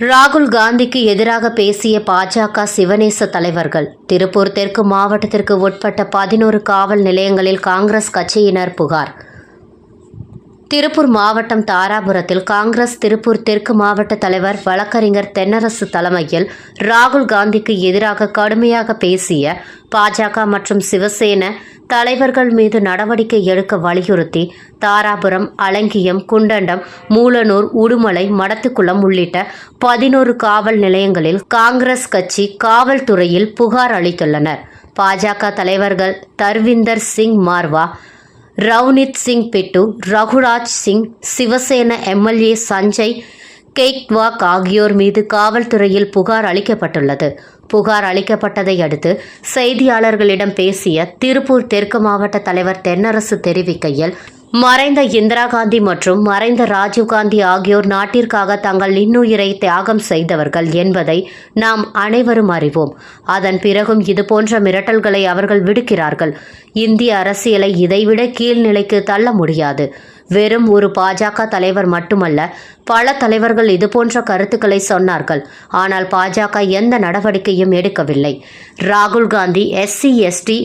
ராகுல் காந்திக்கு எதிராக பேசிய பாஜக சிவநேச தலைவர்கள் திருப்பூர் தெற்கு மாவட்டத்திற்கு உட்பட்ட பதினோரு காவல் நிலையங்களில் காங்கிரஸ் கட்சியினர் புகார். திருப்பூர் மாவட்டம் தாராபுரத்தில் காங்கிரஸ் திருப்பூர் தெற்கு மாவட்ட தலைவர் வழக்கறிஞர் தென்னரசு தலைமையில் ராகுல் காந்திக்கு எதிராக கடுமையாக பேசிய பாஜக மற்றும் சிவசேன தலைவர்கள் மீது நடவடிக்கை எடுக்க வலியுறுத்தி தாராபுரம் அலங்கியம் குண்டண்டம் மூலனூர் உடுமலை மடத்துக்குளம் உள்ளிட்ட பதினோரு காவல் நிலையங்களில் காங்கிரஸ் கட்சி காவல்துறையில் புகார் அளித்துள்ளனர். பாஜக தலைவர்கள் தர்விந்தர் சிங் மார்வா ரவ்னித் சிங் பிட்டு ரகுராஜ் சிங் சிவசேன எம்எல்ஏ சஞ்சய் கெய்க்வாக் ஆகியோர் மீது காவல்துறையில் புகார் அளிக்கப்பட்டுள்ளது. புகார் அளிக்கப்பட்டதை அடுத்து செய்தியாளர்களிடம் பேசிய திருப்பூர் தெற்கு மாவட்ட தலைவர் தென்னரசு தெரிவிக்கையில் மறைந்த இந்திரா காந்தி மற்றும் மறைந்த ராஜீவ்காந்தி ஆகியோர் நாட்டிற்காக தங்கள் இன்னுயிரை தியாகம் செய்தவர்கள் என்பதை நாம் அனைவரும் அறிவோம். அதன் பிறகும் இதுபோன்ற மிரட்டல்களை அவர்கள் விடுக்கிறார்கள். இந்திய அரசியலை இதைவிட கீழ்நிலைக்கு தள்ள முடியாது. வெறும் ஒரு பாஜக தலைவர் மட்டுமல்ல பல தலைவர்கள் இதுபோன்ற கருத்துக்களை சொன்னார்கள். ஆனால் பாஜக எந்த நடவடிக்கையும் எடுக்கவில்லை. ராகுல் காந்தி எஸ்சி எஸ்டி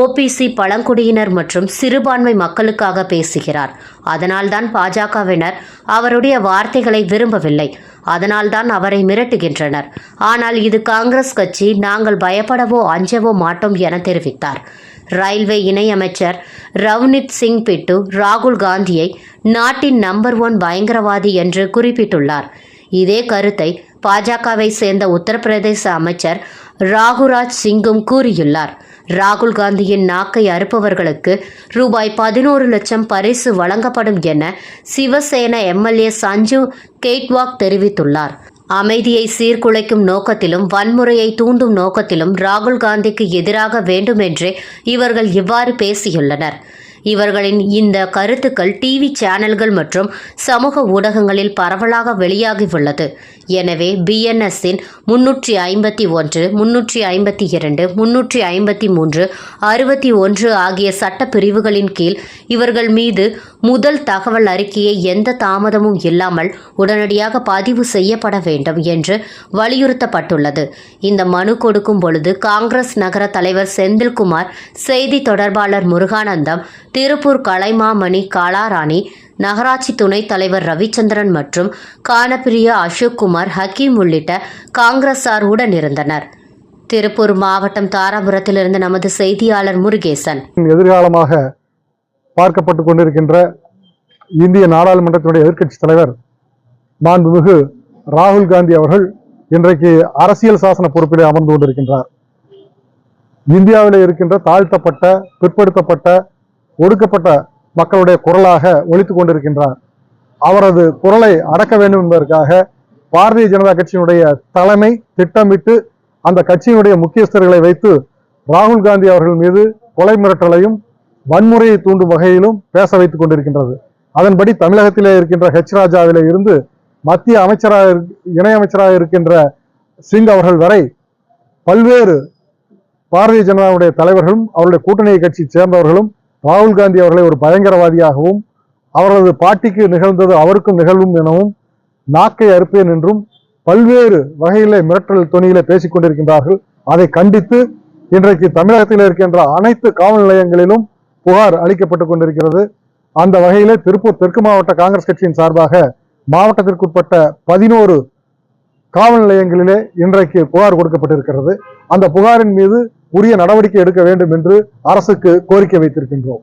ஓபிசி பழங்குடியினர் மற்றும் சிறுபான்மை மக்களுக்காக பேசுகிறார். அதனால்தான் பாஜகவினர் அவருடைய வார்த்தைகளை விரும்பவில்லை. அதனால்தான் அவரை மிரட்டுகின்றனர். ஆனால் இது காங்கிரஸ் கட்சி நாங்கள் பயப்படவோ அஞ்சவோ மாட்டோம் என தெரிவித்தார். ரயில்வே இணையமைச்சர் ரவ்னித் சிங் பிட்டு ராகுல் காந்தியை நாட்டின் நம்பர் ஒன் பயங்கரவாதி என்று குறிப்பிட்டுள்ளார். இதே கருத்தை பாஜகவை சேர்ந்த உத்தரப்பிரதேச அமைச்சர் ராகுராஜ் சிங்கும் கூறியுள்ளார். ராகுல் காந்தியின் நாக்கை அறுப்பவர்களுக்கு ரூபாய் பதினோரு லட்சம் பரிசு வழங்கப்படும் என சிவசேனா எம்எல்ஏ சஞ்சு கேட்வாக் தெரிவித்துள்ளார். அமைதியை சீர்குலைக்கும் நோக்கத்திலும் வன்முறையை தூண்டும் நோக்கத்திலும் ராகுல் காந்திக்கு எதிராக வேண்டுமென்றே இவர்கள் இவ்வாறு பேசியுள்ளனர். இவர்களின் இந்த கருத்துக்கள் டிவி சேனல்கள் மற்றும் சமூக ஊடகங்களில் பரவலாக வெளியாகியுள்ளது. எனவே பிஎன்எஸ்ஸின் முன்னூற்றி ஐம்பத்தி ஒன்று முன்னூற்றி ஐம்பத்தி இரண்டு முன்னூற்றி ஐம்பத்தி மூன்று அறுபத்தி ஒன்று ஆகிய சட்ட பிரிவுகளின் கீழ் இவர்கள் மீது முதல் தகவல் அறிக்கையை எந்த தாமதமும் இல்லாமல் உடனடியாக பதிவு செய்யப்பட வேண்டும் என்று வலியுறுத்தப்பட்டுள்ளது. இந்த மனு கொடுக்கும் பொழுது காங்கிரஸ் நகர தலைவர் செந்தில்குமார் செய்தி தொடர்பாளர் முருகானந்தம் திருப்பூர் கலைமாமணி காளாராணி நகராட்சி துணைத் தலைவர் ரவிச்சந்திரன் மற்றும் கானப்பிரியா அசோக்குமார் ஹக்கீம் உள்ளிட்ட காங்கிரசார் உடனிருந்தனர் திருப்பூர் மாவட்டம் தாராபுரத்திலிருந்து நமது செய்தியாளர் முருகேசன். எதிர்காலமாக பார்க்கப்பட்டு கொண்டிருக்கின்ற இந்திய நாடாளுமன்றத்தினுடைய எதிர்க்கட்சி தலைவர் மாண்புமிகு ராகுல் காந்தி அவர்கள் இன்றைக்கு அரசியல் சாசன பொறுப்பிலே அமர்ந்து கொண்டிருக்கின்றார். இந்தியாவில் இருக்கின்ற தாழ்த்தப்பட்ட பிற்படுத்தப்பட்ட ஒடுக்கப்பட்ட மக்களுடைய குரலாக ஒழித்து கொண்டிருக்கின்றார். அவரது குரலை அடக்க வேண்டும் என்பதற்காக பாரதிய ஜனதா கட்சியினுடைய தலைமை திட்டமிட்டு அந்த கட்சியினுடைய முக்கியஸ்தர்களை வைத்து ராகுல் காந்தி அவர்கள் மீது கொலை மிரட்டலையும் வன்முறையை தூண்டும் வகையிலும் பேச வைத்துக் கொண்டிருக்கின்றது. அதன்படி தமிழகத்திலே இருக்கின்ற ஹெச் ராஜாவிலே இருந்து மத்திய அமைச்சராக இணையமைச்சராக இருக்கின்ற சிங் அவர்கள் வரை பல்வேறு பாரதிய ஜனதாவுடைய தலைவர்களும் அவருடைய கூட்டணி கட்சி சேர்ந்தவர்களும் ராகுல் காந்தி அவர்களை ஒரு பயங்கரவாதியாகவும் அவரது பாட்டிக்கு நிகழ்ந்தது அவருக்கும் நிகழ்வும் எனவும் நாக்கை அறுப்பேன் என்றும் பல்வேறு வகையிலே மிரட்டல் துணியிலே பேசிக் கொண்டிருக்கின்றார்கள். அதை கண்டித்து இன்றைக்கு தமிழகத்தில் இருக்கின்ற அனைத்து காவல் நிலையங்களிலும் புகார் அளிக்கப்பட்டுக் கொண்டிருக்கிறது. அந்த வகையிலே திருப்பூர் தெற்கு மாவட்ட காங்கிரஸ் கட்சியின் சார்பாக மாவட்டத்திற்குட்பட்ட பதினோரு காவல் நிலையங்களிலே இன்றைக்கு புகார் கொடுக்கப்பட்டிருக்கிறது. அந்த புகாரின் மீது உரிய நடவடிக்கை எடுக்க வேண்டும் என்று அரசுக்கு கோரிக்கை வைத்திருக்கின்றோம்.